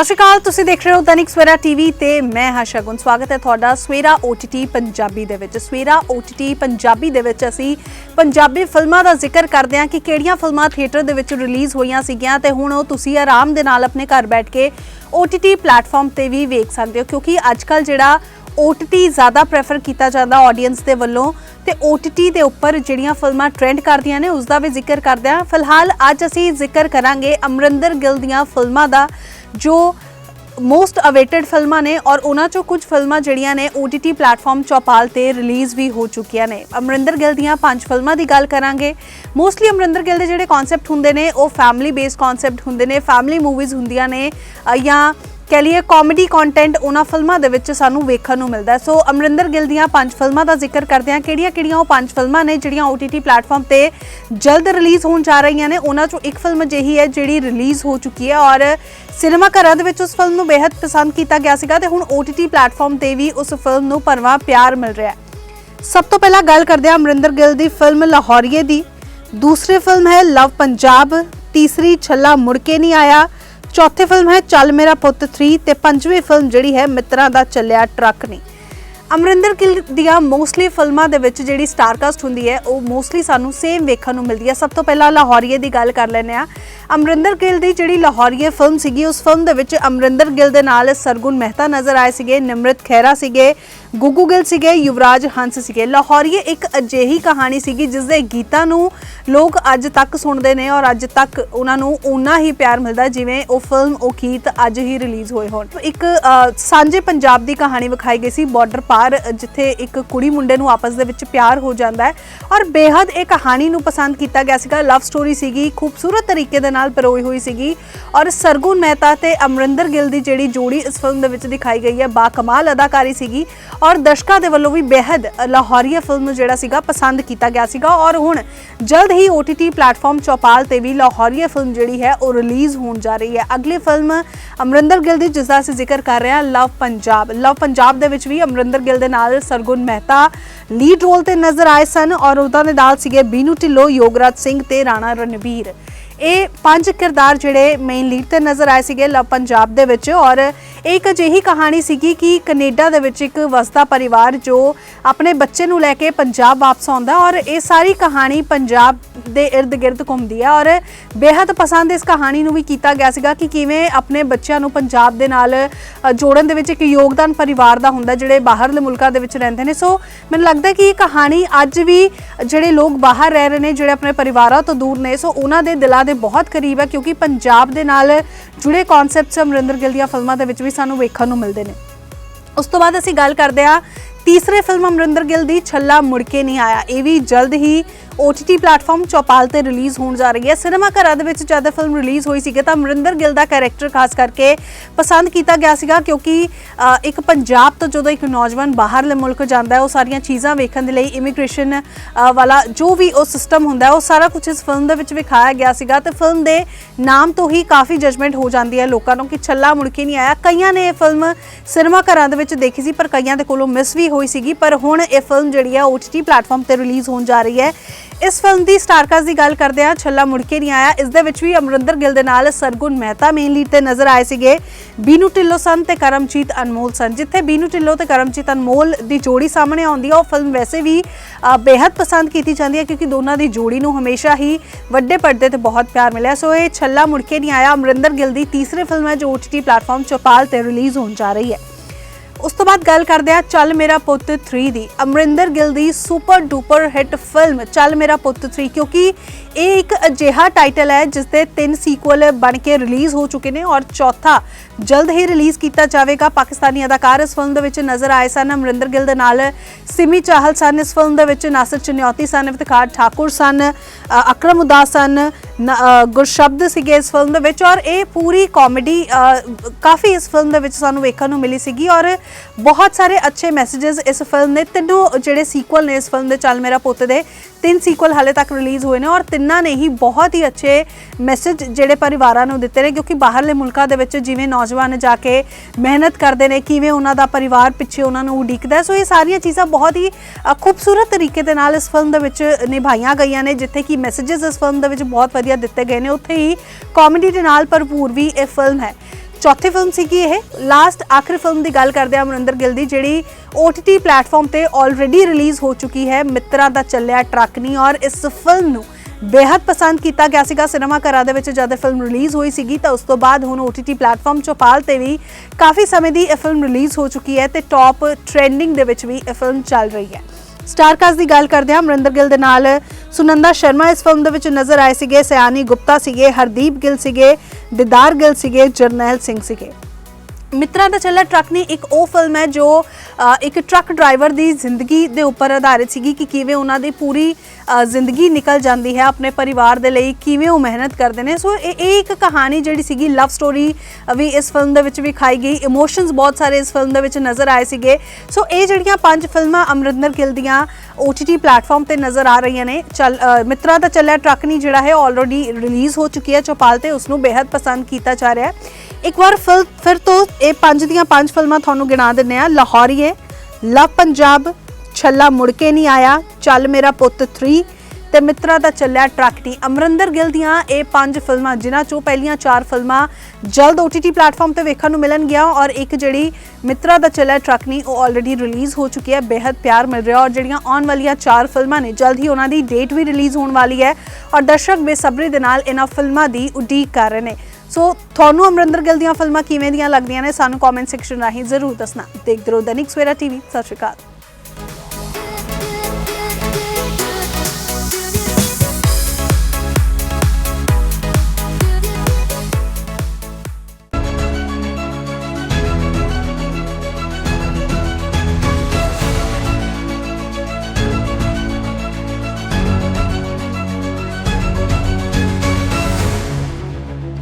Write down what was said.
ਸਤਿ ਸ਼੍ਰੀ ਅਕਾਲ, ਤੁਸੀਂ ਦੇਖ ਰਹੇ ਹੋ ਦੈਨਿਕ ਸਵੇਰਾ ਟੀਵੀ ਤੇ ਮੈਂ ਹਾਂ ਸ਼ਗੁਨ, ਸਵਾਗਤ ਹੈ ਤੁਹਾਡਾ ਸਵੇਰਾ OTT ਪੰਜਾਬੀ ਦੇ ਵਿੱਚ। ਸਵੇਰਾ OTT ਪੰਜਾਬੀ ਦੇ ਵਿੱਚ ਅਸੀਂ ਪੰਜਾਬੀ ਫਿਲਮਾਂ ਦਾ ਜ਼ਿਕਰ ਕਰਦੇ ਹਾਂ ਕਿ ਕਿਹੜੀਆਂ ਫਿਲਮਾਂ ਥੀਏਟਰ ਦੇ ਵਿੱਚ ਰਿਲੀਜ਼ ਹੋਈਆਂ ਸੀਗੀਆਂ ਤੇ ਹੁਣ ਉਹ ਤੁਸੀਂ ਆਰਾਮ ਦੇ ਨਾਲ ਆਪਣੇ ਘਰ ਬੈਠ ਕੇ OTT ਪਲੇਟਫਾਰਮ ਤੇ ਵੀ ਵੇਖ ਸਕਦੇ ਹੋ, ਕਿਉਂਕਿ ਅੱਜਕੱਲ ਜਿਹੜਾ OTT ਜ਼ਿਆਦਾ ਪ੍ਰੈਫਰ ਕੀਤਾ ਜਾਂਦਾ ਆਡੀਅנס ਦੇ ਵੱਲੋਂ ਤੇ OTT ਦੇ ਉੱਪਰ ਜਿਹੜੀਆਂ ਫਿਲਮਾਂ ਟ੍ਰੈਂਡ ਕਰਦੀਆਂ ਨੇ, ਉਸ ਦਾ ਵੀ ਜ਼ਿਕਰ ਕਰਦੇ ਹਾਂ। ਫਿਲਹਾਲ ਅੱਜ ਅਸੀਂ ਜ਼ਿਕਰ ਕਰਾਂਗੇ ਅਮਰਿੰਦਰ ਗਿੱਲ ਦੀਆਂ ਫਿਲਮਾਂ ਦਾ। ਜੋ ਮੋਸਟ ਅਵੇਟਡ ਫਿਲਮਾਂ ਨੇ ਔਰ ਉਹਨਾਂ ਚੋਂ ਕੁਝ ਫਿਲਮਾਂ ਜਿਹੜੀਆਂ ਨੇ OTT ਪਲੇਟਫਾਰਮ ਚੌਪਾਲ ਤੇ ਰਿਲੀਜ਼ ਵੀ ਹੋ ਚੁੱਕੀਆਂ ਨੇ। ਅਮਰਿੰਦਰ ਗਿੱਲ ਦੀਆਂ ਪੰਜ ਫਿਲਮਾਂ ਦੀ ਗੱਲ ਕਰਾਂਗੇ। ਮੋਸਟਲੀ ਅਮਰਿੰਦਰ ਗਿੱਲ ਦੇ ਜਿਹੜੇ ਕਨਸੈਪਟ ਹੁੰਦੇ ਨੇ, ਉਹ ਫੈਮਿਲੀ ਬੇਸਡ ਕਨਸੈਪਟ ਹੁੰਦੇ ਨੇ ਫੈਮਿਲੀ ਮੂਵੀਜ਼ ਹੁੰਦੀਆਂ ਨੇ ਜਾਂ ਕਹ ਲਈਏ ਕਾਮੇਡੀ ਕੰਟੈਂਟ ਉਹਨਾਂ ਫਿਲਮਾਂ ਦੇ ਵਿੱਚ ਸਾਨੂੰ ਵੇਖਣ ਨੂੰ ਮਿਲਦਾ ਹੈ। ਸੋ ਅਮਰਿੰਦਰ ਗਿੱਲ ਦੀਆਂ ਪੰਜ ਫਿਲਮਾਂ ਦਾ ਜ਼ਿਕਰ ਕਰਦੇ ਹਾਂ। ਕਿਹੜੀਆਂ-ਕਿਹੜੀਆਂ ਉਹ ਪੰਜ ਫਿਲਮਾਂ ਨੇ ਜਿਹੜੀਆਂ OTT ਪਲੇਟਫਾਰਮ ਤੇ ਜਲਦ ਰਿਲੀਜ਼ ਹੋਣ ਜਾ ਰਹੀਆਂ ਨੇ, ਉਹਨਾਂ ਚੋਂ ਇੱਕ ਫਿਲਮ ਅਜਿਹੀ ਹੈ ਜਿਹੜੀ ਰਿਲੀਜ਼ ਹੋ ਚੁੱਕੀ ਹੈ ਔਰ ਸਿਨੇਮਾ ਘਰਾਂ ਦੇ ਵਿੱਚ ਉਸ ਫਿਲਮ ਨੂੰ ਬੇहद ਪਸੰਦ ਕੀਤਾ ਗਿਆ ਸੀਗਾ ਤੇ ਹੁਣ OTT ਪਲੇਟਫਾਰਮ ਤੇ ਵੀ ਉਸ ਫਿਲਮ ਨੂੰ ਭਰਵਾਂ ਪਿਆਰ ਮਿਲ ਰਿਹਾ ਹੈ। ਸਭ ਤੋਂ ਪਹਿਲਾਂ ਗੱਲ ਕਰਦੇ ਹਾਂ ਅਮਰਿੰਦਰ ਗਿੱਲ ਦੀ ਫਿਲਮ ਲਾਹੌਰੀਏ ਦੀ। ਦੂਸਰੀ ਫਿਲਮ ਹੈ ਲਵ ਪੰਜਾਬ। ਤੀਸਰੀ ਛੱਲਾ ਮੁੜ ਕੇ ਨਹੀਂ ਆਇਆ। ਚੌਥੀ ਫਿਲਮ ਹੈ ਚੱਲ ਮੇਰਾ ਪੁੱਤ 3 ਤੇ ਪੰਜਵੀਂ ਫਿਲਮ ਜਿਹੜੀ ਹੈ ਮਿੱਤਰਾਂ ਦਾ ਚੱਲਿਆ ਟਰੱਕ ਨਹੀਂ ਅਮਰਿੰਦਰ ਗਿੱਲ ਦੀਆਂ ਮੋਸਟਲੀ ਫਿਲਮਾਂ ਦੇ ਵਿੱਚ ਜਿਹੜੀ ਸਟਾਰਕਾਸਟ ਹੁੰਦੀ ਹੈ, ਉਹ ਮੋਸਟਲੀ ਸਾਨੂੰ ਸੇਮ ਵੇਖਣ ਨੂੰ ਮਿਲਦੀ ਹੈ। ਸਭ ਤੋਂ ਪਹਿਲਾਂ ਲਾਹੌਰੀਏ ਦੀ ਗੱਲ ਕਰ ਲੈਂਦੇ ਆ ਅਮਰਿੰਦਰ ਗਿੱਲ ਦੀ ਜਿਹੜੀ ਲਾਹੌਰੀਏ ਫਿਲਮ ਸੀਗੀ, ਉਸ ਫਿਲਮ ਦੇ ਵਿੱਚ ਅਮਰਿੰਦਰ ਗਿੱਲ ਦੇ ਨਾਲ ਸਰਗੁਣ ਮਹਿਤਾ ਨਜ਼ਰ ਆਏ ਸੀਗੇ, ਨਿਮਰਤ ਖਹਿਰਾ ਸੀਗੇ ਗੁੱਗੂ ਗਿੱਲ ਸੀਗੇ, ਯੁਵਰਾਜ ਹੰਸ ਸੀਗੇ। ਲਾਹੌਰੀਏ ਇੱਕ ਅਜਿਹੀ ਕਹਾਣੀ ਸੀਗੀ ਜਿਸ ਦੇ ਗੀਤਾਂ ਨੂੰ ਲੋਕ ਅੱਜ ਤੱਕ ਸੁਣਦੇ ਨੇ ਔਰ ਅੱਜ ਤੱਕ ਉਹਨਾਂ ਨੂੰ ਓਨਾ ਹੀ ਪਿਆਰ ਮਿਲਦਾ ਜਿਵੇਂ ਉਹ ਫਿਲਮ ਉਹ ਗੀਤ ਅੱਜ ਹੀ ਰਿਲੀਜ਼ ਹੋਏ ਹੋਣ। ਇੱਕ ਸਾਂਝੇ ਪੰਜਾਬ ਦੀ ਕਹਾਣੀ ਵਿਖਾਈ ਗਈ ਸੀ ਬਾਰਡਰ ਪਾਰ, ਜਿੱਥੇ ਇੱਕ ਕੁੜੀ ਮੁੰਡੇ ਨੂੰ ਆਪਸ ਦੇ ਵਿੱਚ ਪਿਆਰ ਹੋ ਜਾਂਦਾ ਹੈ। ਔਰ ਬੇਹੱਦ ਇਹ ਕਹਾਣੀ ਨੂੰ ਪਸੰਦ ਕੀਤਾ ਗਿਆ ਸੀਗਾ। ਲਵ ਸਟੋਰੀ ਸੀਗੀ, ਖੂਬਸੂਰਤ ਤਰੀਕੇ ਦੇ ਨਾਲ ਪਰੋਈ ਹੋਈ ਸੀਗੀ। ਔਰ ਸਰਗੁਣ ਮਹਿਤਾ ਤੇ ਅਮਰਿੰਦਰ ਗਿੱਲ ਦੀ ਜਿਹੜੀ ਜੋੜੀ ਇਸ ਫਿਲਮ ਦੇ ਵਿੱਚ ਦਿਖਾਈ ਗਈ ਹੈ, ਬਾ ਕਮਾਲ ਅਦਾਕਾਰੀ ਸੀਗੀ। ਔਰ ਦਰਸ਼ਕਾਂ ਦੇ ਵੱਲੋਂ ਵੀ ਬੇਹੱਦ ਲਾਹੌਰੀਆ ਫਿਲਮ ਨੂੰ ਜਿਹੜਾ ਸੀਗਾ ਪਸੰਦ ਕੀਤਾ ਗਿਆ ਸੀਗਾ ਔਰ ਹੁਣ ਜਲਦ ਹੀ OTT ਪਲੇਟਫਾਰਮ ਚੌਪਾਲ ਤੇ ਵੀ ਲਾਹੌਰੀਆ ਫਿਲਮ ਜਿਹੜੀ ਹੈ ਉਹ ਰਿਲੀਜ਼ ਹੋਣ ਜਾ ਰਹੀ ਹੈ। ਅਗਲੀ ਫਿਲਮ ਅਮਰਿੰਦਰ ਗਿੱਲ ਦੀ ਜਿਸ ਦਾ ਅਸੀਂ ਜ਼ਿਕਰ ਕਰ ਰਹੇ ਹਾਂ, ਲਵ ਪੰਜਾਬ। ਲਵ ਪੰਜਾਬ ਦੇ ਵਿੱਚ ਵੀ ਅਮਰਿੰਦਰ ਗਿੱਲ ਦੇ ਨਾਲ ਸਰਗੁਣ ਮਹਿਤਾ ਲੀਡ ਰੋਲ ਤੇ ਨਜ਼ਰ ਆਏ ਸਨ ਔਰ ਉਹਨਾਂ ਦੇ ਨਾਲ ਸੀਗੇ ਬੀਨੂ ਢਿੱਲੋਂ, ਯੋਗਰਾਜ ਸਿੰਘ ਤੇ ਰਾਣਾ ਰਣਵੀਰ। ਇਹ ਪੰਜ ਕਿਰਦਾਰ ਜਿਹੜੇ ਮੇਨ ਲੀਡ ਤੇ ਨਜ਼ਰ ਆਏ ਸੀਗੇ ਲਵ ਪੰਜਾਬ ਦੇ ਵਿੱਚ ਔਰ ਇਹ ਇੱਕ ਅਜਿਹੀ ਕਹਾਣੀ ਸੀਗੀ ਕਿ ਕੈਨੇਡਾ ਦੇ ਵਿੱਚ ਇੱਕ ਵਸਦਾ ਪਰਿਵਾਰ ਜੋ ਆਪਣੇ ਬੱਚੇ ਨੂੰ ਲੈ ਕੇ ਪੰਜਾਬ ਵਾਪਸ ਆਉਂਦਾ ਔਰ ਇਹ ਸਾਰੀ ਕਹਾਣੀ ਪੰਜਾਬ ਦੇ ird-gird ਘੁੰਮਦੀ ਹੈ ਔਰ ਬੇहद ਪਸੰਦ ਇਸ ਕਹਾਣੀ ਨੂੰ ਵੀ ਕੀਤਾ ਗਿਆ ਸੀਗਾ ਕਿ ਕਿਵੇਂ ਆਪਣੇ ਬੱਚਿਆਂ ਨੂੰ ਪੰਜਾਬ ਦੇ ਨਾਲ ਜੋੜਨ ਦੇ ਵਿੱਚ ਇੱਕ ਯੋਗਦਾਨ ਪਰਿਵਾਰ ਦਾ ਹੁੰਦਾ ਜਿਹੜੇ ਬਾਹਰਲੇ ਮੁਲਕਾਂ ਦੇ ਵਿੱਚ ਰਹਿੰਦੇ ਨੇ। ਸੋ ਮੈਨੂੰ ਲੱਗਦਾ ਕਿ ਇਹ ਕਹਾਣੀ ਅੱਜ ਵੀ ਜਿਹੜੇ ਲੋਕ ਬਾਹਰ ਰਹਿ ਰਹੇ ਨੇ, ਜਿਹੜੇ ਆਪਣੇ ਪਰਿਵਾਰਾਂ ਤੋਂ ਦੂਰ ਨੇ, ਸੋ ਉਹਨਾਂ ਦੇ ਦਿਲਾਂ ਦੇ ਬਹੁਤ ਕਰੀਬ ਹੈ, ਕਿਉਂਕਿ ਪੰਜਾਬ ਦੇ ਨਾਲ ਜੁੜੇ ਕਨਸੈਪਟਸ ਅਮਰਿੰਦਰ ਗਿੱਲ ਦੀਆਂ ਫਿਲਮਾਂ ਦੇ ਵਿੱਚ ਵੀ ਸਾਨੂੰ ਵੇਖਣ ਨੂੰ ਮਿਲਦੇ ਨੇ। ਉਸ ਤੋਂ ਬਾਅਦ ਅਸੀਂ ਗੱਲ ਕਰਦੇ ਹਾਂ, ਤੀਸਰੇ ਫਿਲਮ ਅਮਰਿੰਦਰ ਗਿੱਲ ਦੀ, ਛੱਲਾ ਮੁੜ ਕੇ ਨਹੀਂ ਆਇਆ। ਇਹ ਵੀ ਜਲਦ ਹੀ OTT ਪਲੇਟਫਾਰਮ ਚੌਪਾਲ ਤੇ ਰਿਲੀਜ਼ ਹੋਣ ਜਾ ਰਹੀ ਹੈ। ਸਿਨੇਮਾ ਘਰਾਂ ਦੇ ਵਿੱਚ ਜਦ ਫਿਲਮ ਰਿਲੀਜ਼ ਹੋਈ ਸੀਗੀ ਤਾਂ ਅਮਰਿੰਦਰ ਗਿੱਲ ਦਾ ਕੈਰੈਕਟਰ ਖਾਸ ਕਰਕੇ ਪਸੰਦ ਕੀਤਾ ਗਿਆ ਸੀਗਾ ਕਿਉਂਕਿ ਇੱਕ ਪੰਜਾਬ ਤੋਂ ਜਦੋਂ ਇੱਕ ਨੌਜਵਾਨ ਬਾਹਰਲੇ ਮੁਲਕ ਜਾਂਦਾ ਹੈ, ਉਹ ਸਾਰੀਆਂ ਚੀਜ਼ਾਂ ਵੇਖਣ ਦੇ ਲਈ ਇਮੀਗ੍ਰੇਸ਼ਨ ਵਾਲਾ ਜੋ ਵੀ ਉਹ ਸਿਸਟਮ ਹੁੰਦਾ ਹੈ, ਉਹ ਸਾਰਾ ਕੁਝ ਇਸ ਫਿਲਮ ਦੇ ਵਿੱਚ ਵਿਖਾਇਆ ਗਿਆ ਸੀਗਾ ਤੇ ਫਿਲਮ ਦੇ ਨਾਮ ਤੋਂ ਹੀ ਕਾਫੀ ਜਜਮੈਂਟ ਹੋ ਜਾਂਦੀ ਹੈ ਲੋਕਾਂ ਨੂੰ ਕਿ ਛੱਲਾ ਮੁੜ ਕੇ ਨਹੀਂ ਆਇਆ। ਕਈਆਂ ਨੇ ਇਹ ਫਿਲਮ ਸਿਨੇਮਾ ਘਰਾਂ ਦੇ ਵਿੱਚ ਦੇਖੀ ਸੀ, ਪਰ ਕਈਆਂ ਦੇ ਕੋਲੋਂ ਮਿਸ ਵੀ ਹੋਈ ਸੀਗੀ। ਪਰ ਹੁਣ ਇਹ ਫਿਲਮ ਜਿਹੜੀ ਹੈ OTT ਪਲੇਟਫਾਰਮ ਤੇ ਰਿਲੀਜ਼ ਹੋਣ ਜਾ ਰਹੀ ਹੈ। ਇਸ ਫਿਲਮ ਦੀ ਸਟਾਰਕਾਸਟ ਦੀ ਗੱਲ ਕਰਦੇ ਹਾਂ ਛੱਲਾ ਮੁੜ ਕੇ ਨਹੀਂ ਆਇਆ। ਇਸ ਦੇ ਵਿੱਚ ਵੀ ਅਮਰਿੰਦਰ ਗਿੱਲ ਦੇ ਨਾਲ ਸਰਗੁਣ ਮਹਿਤਾ ਮੇਨ ਲੀਡ ਤੇ ਨਜ਼ਰ ਆਏ ਸੀਗੇ। ਬੀਨੂ ਢਿੱਲੋਂ ਸਨ ਤੇ ਕਰਮਜੀਤ ਅਨਮੋਲ ਸਨ ਜਿੱਥੇ ਬੀਨੂ ਢਿੱਲੋਂ ਤੇ ਕਰਮਜੀਤ ਅਨਮੋਲ ਦੀ ਜੋੜੀ ਸਾਹਮਣੇ ਆਉਂਦੀ ਹੈ ਉਹ ਫਿਲਮ ਵੈਸੇ ਵੀ ਅ, ਬੇहद ਪਸੰਦ ਕੀਤੀ ਜਾਂਦੀ ਹੈ ਕਿਉਂਕਿ ਦੋਨਾਂ ਦੀ ਜੋੜੀ ਨੂੰ ਹਮੇਸ਼ਾ ਹੀ ਵੱਡੇ ਪਰਦੇ ਤੇ ਬਹੁਤ ਪਿਆਰ ਮਿਲਿਆ। ਸੋ ਇਹ ਛੱਲਾ ਮੁੜ ਕੇ ਨਹੀਂ ਆਇਆ। ਅਮਰਿੰਦਰ ਗਿੱਲ ਦੀ ਤੀਸਰੀ ਫਿਲਮ ਹੈ ਜੋ OTT ਪਲੇਟਫਾਰਮ ਚੌਪਾਲ ਤੇ ਰਿਲੀਜ਼ ਹੋਣ ਜਾ ਰਹੀ ਹੈ। ਉਸ ਤੋਂ ਬਾਅਦ ਗੱਲ ਕਰਦੇ ਆ ਚੱਲ ਮੇਰਾ ਪੁੱਤ 3 ਦੀ। ਅਮਰਿੰਦਰ ਗਿੱਲ ਦੀ super duper hit film Chal Mera Putt 3 ਕਿਉਂਕਿ ਇਹ ਇੱਕ ਅਜਿਹਾ ਟਾਈਟਲ ਹੈ ਜਿਸ ਦੇ ਤਿੰਨ ਸੀਕੁਅਲ ਬਣ ਕੇ ਰਿਲੀਜ਼ ਹੋ ਚੁੱਕੇ ਨੇ ਔਰ ਚੌਥਾ ਜਲਦ ਹੀ ਰਿਲੀਜ਼ ਕੀਤਾ ਜਾਵੇਗਾ। ਪਾਕਿਸਤਾਨੀ ਅਦਾਕਾਰ ਇਸ ਫਿਲਮ ਦੇ ਵਿੱਚ ਨਜ਼ਰ ਆਏ ਸਨ। ਅਮਰਿੰਦਰ ਗਿੱਲ ਦੇ ਨਾਲ ਸਿਮੀ ਚਾਹਲ ਸਨ ਇਸ ਫਿਲਮ ਦੇ ਵਿੱਚ, ਨਾਸਰ ਚਨਿਆਤੀ ਸਨ, ਇਫਤਖਾਰ ਠਾਕੁਰ ਸਨ ਅਕਰਮ ਉਦਾਸ ਸਨ, ਨ- ਗੁਰਸ਼ਬਦ ਸੀਗੇ ਇਸ ਫਿਲਮ ਦੇ ਵਿੱਚ ਔਰ ਇਹ ਪੂਰੀ ਕਾਮੇਡੀ ਕਾਫੀ ਇਸ ਫਿਲਮ ਦੇ ਵਿੱਚ ਸਾਨੂੰ ਵੇਖਣ ਨੂੰ ਮਿਲੀ ਸੀਗੀ ਔਰ ਬਹੁਤ ਸਾਰੇ ਅੱਛੇ ਮੈਸੇजेस ਇਸ ਫਿਲਮ ਨੇ ਤਿੰਨੋਂ ਜਿਹੜੇ ਸੀਕੁਅਲ ਨੇ ਇਸ ਫਿਲਮ ਦੇ, ਚੱਲ ਮੇਰਾ ਪੁੱਤ ਦੇ, ਤਿੰਨ ਸੀਕੁਅਲ ਹਾਲੇ ਤੱਕ ਰਿਲੀਜ਼ ਹੋਏ ਨੇ ਔਰ ਤਿੰਨਾਂ ਨੇ ਹੀ ਬਹੁਤ ਹੀ ਅੱਛੇ ਮੈਸੇਜ ਜਿਹੜੇ ਪਰਿਵਾਰਾਂ ਨੂੰ ਦਿੱਤੇ ਨੇ ਕਿਉਂਕਿ ਬਾਹਰਲੇ ਮੁਲਕਾਂ ਦੇ ਵਿੱਚ ਜਿਵੇਂ ਨੌਜਵਾਨ ਜਾ ਕੇ ਮਿਹਨਤ ਕਰਦੇ ਨੇ, ਕਿਵੇਂ ਉਹਨਾਂ ਦਾ ਪਰਿਵਾਰ ਪਿੱਛੇ ਉਹਨਾਂ ਨੂੰ ਉਡੀਕਦਾ ਸੋ ਇਹ ਸਾਰੀਆਂ ਚੀਜ਼ਾਂ ਬਹੁਤ ਹੀ ਖੂਬਸੂਰਤ ਤਰੀਕੇ ਦੇ ਨਾਲ ਇਸ ਫਿਲਮ ਦੇ ਵਿੱਚ ਨਿਭਾਈਆਂ ਗਈਆਂ ਨੇ, ਜਿੱਥੇ ਕਿ ਮੈਸੇजेस ਇਸ ਫਿਲਮ ਦੇ ਵਿੱਚ ਬਹੁਤ ਵਧੀਆ ਦਿੱਤੇ ਗਏ ਨੇ। ਉੱਥੇ ਹੀ ਕਾਮੇਡੀ ਦੇ ਨਾਲ ਭਰਪੂਰ ਵੀ ਇਹ ਫਿਲਮ ਹੈ। ਚੌਥੀ ਫਿਲਮ ਸੀਗੀ ਇਹ। ਲਾਸਟ ਆਖਰੀ ਫਿਲਮ ਦੀ ਗੱਲ ਕਰਦੇ ਹਾਂ ਅਮਰਿੰਦਰ ਗਿੱਲ ਦੀ, ਜਿਹੜੀ OTT ਪਲੇਟਫਾਰਮ ਤੇ ਆਲਰੇਡੀ ਰਿਲੀਜ਼ ਹੋ ਚੁੱਕੀ ਹੈ। ਮਿੱਤਰਾਂ ਦਾ ਚੱਲਿਆ ਟਰੱਕ ਨਹੀਂ ਔਰ ਇਸ ਫਿਲਮ ਨੂੰ ਬੇहद ਪਸੰਦ ਕੀਤਾ ਗਿਆ ਸੀਗਾ ਸਿਨੇਮਾ ਘਰਾਂ ਦੇ ਵਿੱਚ ਜਦ ਇਹ ਫਿਲਮ ਰਿਲੀਜ਼ ਹੋਈ ਸੀਗੀ, ਤਾਂ ਉਸ ਤੋਂ ਬਾਅਦ ਹੁਣ OTT ਪਲੇਟਫਾਰਮ ਚੋਪਾਲ ਤੇ ਵੀ ਕਾਫੀ ਸਮੇਂ ਦੀ ਇਹ ਫਿਲਮ ਰਿਲੀਜ਼ ਹੋ ਚੁੱਕੀ ਹੈ ਤੇ ਟੌਪ ਟ੍ਰੈਂਡਿੰਗ ਦੇ ਵਿੱਚ ਵੀ ਇਹ ਫਿਲਮ ਚੱਲ ਰਹੀ ਹੈ। ਸਟਾਰ ਕਾਸਟ ਦੀ ਗੱਲ ਕਰਦੇ ਹਾਂ, ਅਮਰਿੰਦਰ ਗਿੱਲ ਦੇ ਨਾਲ ਸੁਨੰਦਾ ਸ਼ਰਮਾ ਇਸ ਫਿਲਮ ਦੇ ਵਿੱਚ ਨਜ਼ਰ ਆਏ ਸੀਗੇ ਸਿਆਨੀ ਗੁਪਤਾ ਸੀਗੇ, ਹਰਦੀਪ ਗਿੱਲ ਸੀਗੇ, ਦਿਦਾਰ ਗਿੱਲ ਸੀਗੇ, ਜਰਨੈਲ ਸਿੰਘ ਸੀਗੇ। ਮਿੱਤਰਾਂ ਦਾ ਚੱਲਾ ਟਰੱਕ ਨਹੀਂ ਇੱਕ ਉਹ ਫਿਲਮ ਹੈ ਜੋ ਇੱਕ ਟਰੱਕ ਡਰਾਈਵਰ ਦੀ ਜ਼ਿੰਦਗੀ ਦੇ ਉੱਪਰ ਆਧਾਰਿਤ ਸੀਗੀ ਕਿ ਕਿਵੇਂ ਉਹਨਾਂ ਦੀ ਪੂਰੀ ਜ਼ਿੰਦਗੀ ਨਿਕਲ ਜਾਂਦੀ ਹੈ ਆਪਣੇ ਪਰਿਵਾਰ ਦੇ ਲਈ ਕਿਵੇਂ ਉਹ ਮਿਹਨਤ ਕਰਦੇ ਨੇ। ਸੋ ਇਹ ਇਹ ਇੱਕ ਕਹਾਣੀ ਜਿਹੜੀ ਸੀਗੀ ਲਵ ਸਟੋਰੀ ਵੀ ਇਸ ਫਿਲਮ ਦੇ ਵਿੱਚ ਵਿਖਾਈ ਗਈ। ਇਮੋਸ਼ਨਸ ਬਹੁਤ ਸਾਰੇ ਇਸ ਫਿਲਮ ਦੇ ਵਿੱਚ ਨਜ਼ਰ ਆਏ ਸੀਗੇ। ਸੋ ਇਹ ਜਿਹੜੀਆਂ ਪੰਜ ਫਿਲਮਾਂ ਅਮਰਿੰਦਰ ਗਿੱਲ ਦੀਆਂ OTT ਪਲੇਟਫਾਰਮ ਤੇ ਨਜ਼ਰ ਆ ਰਹੀਆਂ ਨੇ। ਚੱਲ ਅ, ਮਿੱਤਰਾਂ ਦਾ ਚੱਲਿਆ ਟਰੱਕ ਨਹੀਂ ਜਿਹੜਾ ਹੈ ਆਲਰੇਡੀ ਰਿਲੀਜ਼ ਹੋ ਚੁੱਕੀ ਹੈ ਚੌਪਾਲ ਤੇ ਉਸ ਨੂੰ ਬੇहद ਪਸੰਦ ਕੀਤਾ ਜਾ ਰਿਹਾ ਹੈ। ਇੱਕ ਵਾਰ ਫਿਰ ਫਿਰ ਤੋਂ ਇਹ ਪੰਜ ਦੀਆਂ ਪੰਜ ਫਿਲਮਾਂ ਤੁਹਾਨੂੰ ਗਿਣਾ ਦਿੰਨੇ ਆ ਲਾਹੌਰੀਏ ਲਵ ਪੰਜਾਬ, ਛੱਲਾ ਮੁੜ ਕੇ ਨਹੀਂ ਆਇਆ, ਚੱਲ ਮੇਰਾ ਪੁੱਤ 3 ਤੇ ਮਿੱਤਰਾਂ ਦਾ ਚੱਲਿਆ ਟਰੱਕਟੀ ਅਮਰਿੰਦਰ ਗਿੱਲ ਦੀਆਂ ਇਹ ਪੰਜ ਫਿਲਮਾਂ, ਜਿਨ੍ਹਾਂ ਚੋਂ ਪਹਿਲੀਆਂ ਚਾਰ ਫਿਲਮਾਂ ਜਲਦ OTT ਪਲੇਟਫਾਰਮ ਤੇ ਵੇਖਣ ਨੂੰ ਮਿਲਣਗੀਆਂ ਔਰ ਇੱਕ ਜਿਹੜੀ ਮਿੱਤਰਾਂ ਦਾ ਚੱਲਿਆ ਟਰੱਕਨੀ ਉਹ ਆਲਰੇਡੀ ਰਿਲੀਜ਼ ਹੋ ਚੁੱਕੀ ਹੈ। ਬੇहद ਪਿਆਰ ਮਿਲ ਰਿਹਾ ਔਰ ਜਿਹੜੀਆਂ ਆਉਣ ਵਾਲੀਆਂ ਚਾਰ ਫਿਲਮਾਂ ਨੇ, ਜਲਦ ਹੀ ਉਹਨਾਂ ਦੀ ਡੇਟ ਵੀ ਰਿਲੀਜ਼ ਹੋਣ ਵਾਲੀ ਹੈ। ਔਰ ਦਰਸ਼ਕ ਬੇਸਬਰੀ ਦੇ ਨਾਲ ਇਹਨਾਂ ਫਿਲਮਾਂ ਦੀ ਉਡੀਕ ਕਰ ਰਹੇ ਨੇ। ਸੋ ਤੁਹਾਨੂੰ ਅਮਰਿੰਦਰ ਗਿੱਲ ਦੀਆਂ ਫਿਲਮਾਂ ਕਿਵੇਂ ਦੀਆਂ ਲੱਗਦੀਆਂ ਨੇ? ਸਾਨੂੰ ਕਮੈਂਟ ਸੈਕਸ਼ਨ ਰਾਹੀਂ ਜ਼ਰੂਰ ਦੱਸਣਾ। ਦੇਖਦੇ ਰਹੋ ਦੈਨਿਕ ਸਵੇਰਾ ਟੀਵੀ। ਸਤਿ ਸ਼੍ਰੀ ਅਕਾਲ।